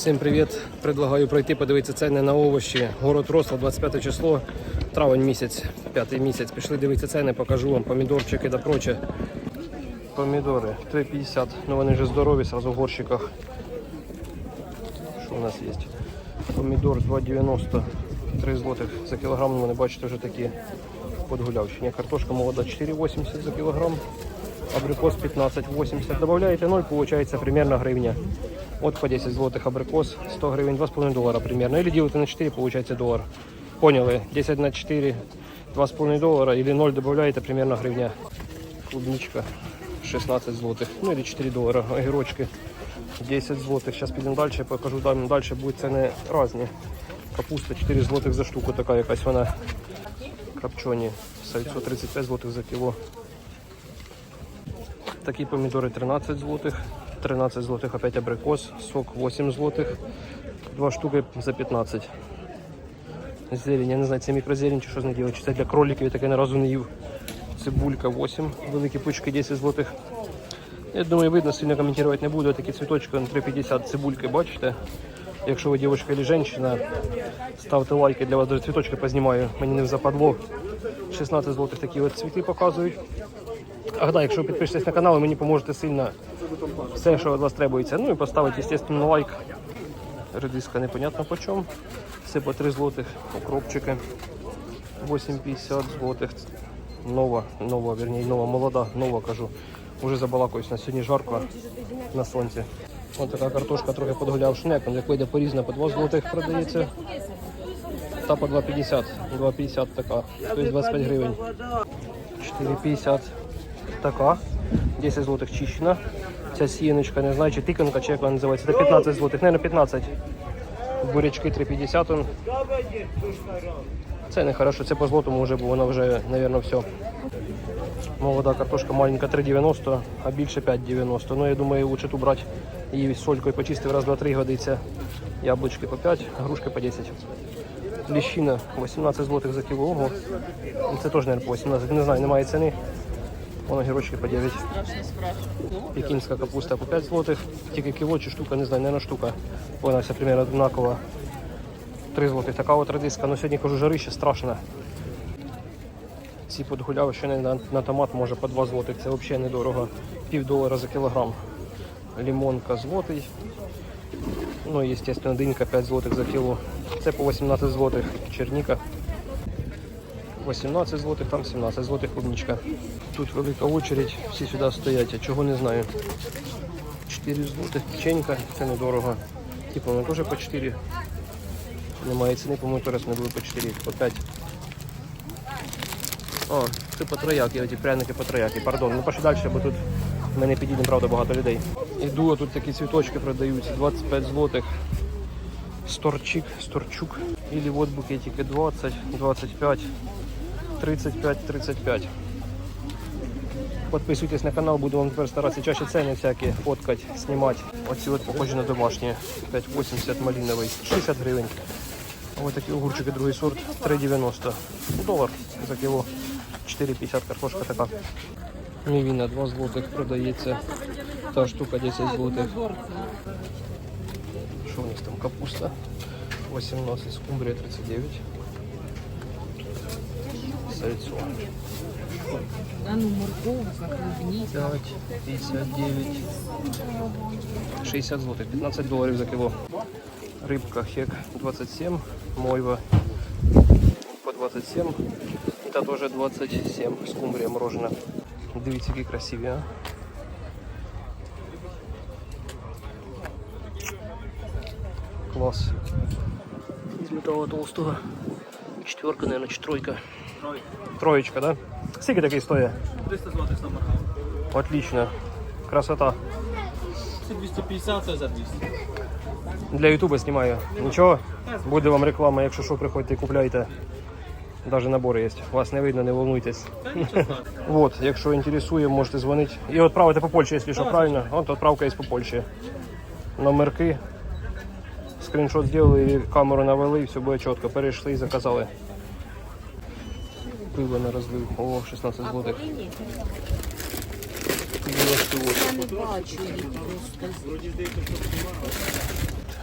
Всім привіт! Предлагаю пройти, подивитися ціни на овочі. Город Росла, 25 число, травень місяць, п'ятий місяць. Пішли дивитися ціни, покажу вам помідорчики та проче. Помідори 3,50, ну вони вже здорові, сразу в горщиках. Що у нас є? Помідор 2,90, 3 злотих за кілограм, ну, вони бачите вже такі подгулявщині. Картошка молода 4,80 за кілограм. Абрикос 15,80. Добавляете 0, получается примерно гривня. Вот по 10 злотых абрикос, 100 гривен, 2,5 доллара примерно. Или делите на 4, получается доллар. Поняли? 10 на 4, 2,5 доллара. Или 0 добавляете, примерно гривня. Клубничка 16 злотых. Ну или 4 доллара. Огірочки 10 злотых. Сейчас підемо дальше, покажу там дальше будуть ціни різні. Капуста 4 злотих за штуку, така якась вона. Копчені. Сальцо 35 злотих за кіло. Такі помідори 13 злотих, 13 злотих опять абрикос, сок 8 злотих, два штуки за 15. Зелень, я не знаю, це мікрозелень чи що з нею чи це для кроликів, я таке ні разу не їв. Цибулька 8, великі пучки 10 злотих. Я думаю, видно, сильно коментувати не буду. Такі цвіточки на 3,50 цибульки, бачите? Якщо ви дівчинка або жінка, ставте лайки, для вас даже цвіточки познімаю, мені не западло. 16 злотих такі от цвіти показують. Ах, да, якщо підпишетесь на канал, мені поможете сильно все, що від вас требується. Ну і поставити, звісно, лайк. Редиска непонятно по чому. Все по 3 злотих, укропчики 8,50 злотих. Нова, нова, вернее, нова, молода, нова кажу. Уже забалакуюсь, на сьогодні жарко на сонці. Ось така картошка трохи подгуляв шнеком, як вийде порізна по 2 злотих продається. Та по 2,50, 2,50 така, тобто 25 гривень. 4,50 така. 10 злотих чищена. Ця сіяночка, не знаю, чи тиканка, чи як вона називається. Це 15 злотих, не на 15. Бурячки 3,50. он. Це не хорошо, це по злотому вже, бо воно вже, мабуть, все. Молода картошка маленька 3,90, а більше 5,90. Ну, я думаю, лучше ту брати. Її солькою почистив раз, два, три годиться. Яблучки по 5, грушки по 10. Ліщина 18 злотих за кіло. Це теж, мабуть, по 18. Не знаю, немає ціни. Вон огірочки по 9. Пекінська капуста по 5 злотих. Тільки кіло чи штука, не знаю, наверное, штука. Вона вся примерно однакова. 3 злотих. Така от радиска. Но сьогодні кажу, жарище страшно. Ці подгуляли ще на, на томат може по 2 злотих. Це взагалі недорого. Пів долара за кілограм. Лимонка злотий. Ну, і, звісно, динька 5 злотих за кіло. Це по 18 злотих. Черніка 18 злотих, там 17 злотих клубничка. Тут велика очередь, всі сюди стоять, а чого не знаю. 4 злотих печенька, це недорого. Типу, вони теж по 4. Немає ціни, по-моєму, зараз не були по 4, по 5. О, це по трояки, оті пряники по трояки, пардон. Ну пошли далі, бо тут ми не підійдемо, правда, багато людей. Іду, а тут такі цвіточки продаються, 25 злотих. Сторчик, сторчук. Или вот букетики 20, 25, 35, 35. Подписуйтесь на канал, буду вам тепер старатися чаще ціни всякі фоткати, знімати. Оці от похожі на домашні. 5,80 малиновий, 60 гривень. А ось такі огурчики, другий сорт, 3,90. Долар за кіло. 4,50 картошка така. Мівіна 2 злотих продається. Та штука 10 злотих. Що у них там капуста? 18, скумбрия 39. Сальцо. Да ну морковка, клубника. 5, 59. 60 злотих, 15 доларів за кіло. Рибка хек 27, мойва по 27. І та теж 27, скумбрія морожена. Дивіться, які красиві, а. Класс. Из металла толстого. Четверка, наверное, чи тройка. Троечка, да? Скільки такий стоїть? 300 злотих сама. Отлично. Красота. 250, це за 200. Для Ютуба знімаю. Нічого, буде вам реклама, якщо що, приходьте і купляйте. Даже набори є. Вас не видно, не волнуйтесь. Вот, якщо інтересує, можете дзвонити. І відправити по Польщі, якщо що, правильно? От відправка є по Польщі. Номерки. Скріншот зробили, камеру навели, все буде чітко. Перейшли і заказали. Пиво на розлив. О, 16 злотих. Я не бачу їх.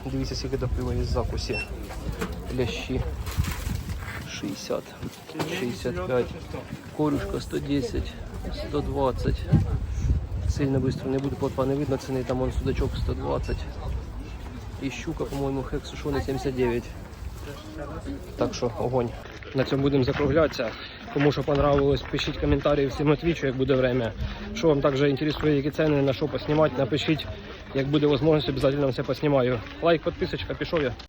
Дивіться, скільки до пива є закусі. Лящі 60, 65, корюшка 110, 120. Сильно швидко не буде плотва не видно ціни, там он судачок 120. І щука, по-моєму, хек сушений 79. Так що огонь. На цьому будемо закруглятися. Кому що понравилось, пишіть коментарі, всім отвічу, як буде время. Що вам також інтересує, які ціни, на що поснімати, напишіть. Як буде можливість, обов'язково все поснімаю. Лайк, підписочка, пішов я.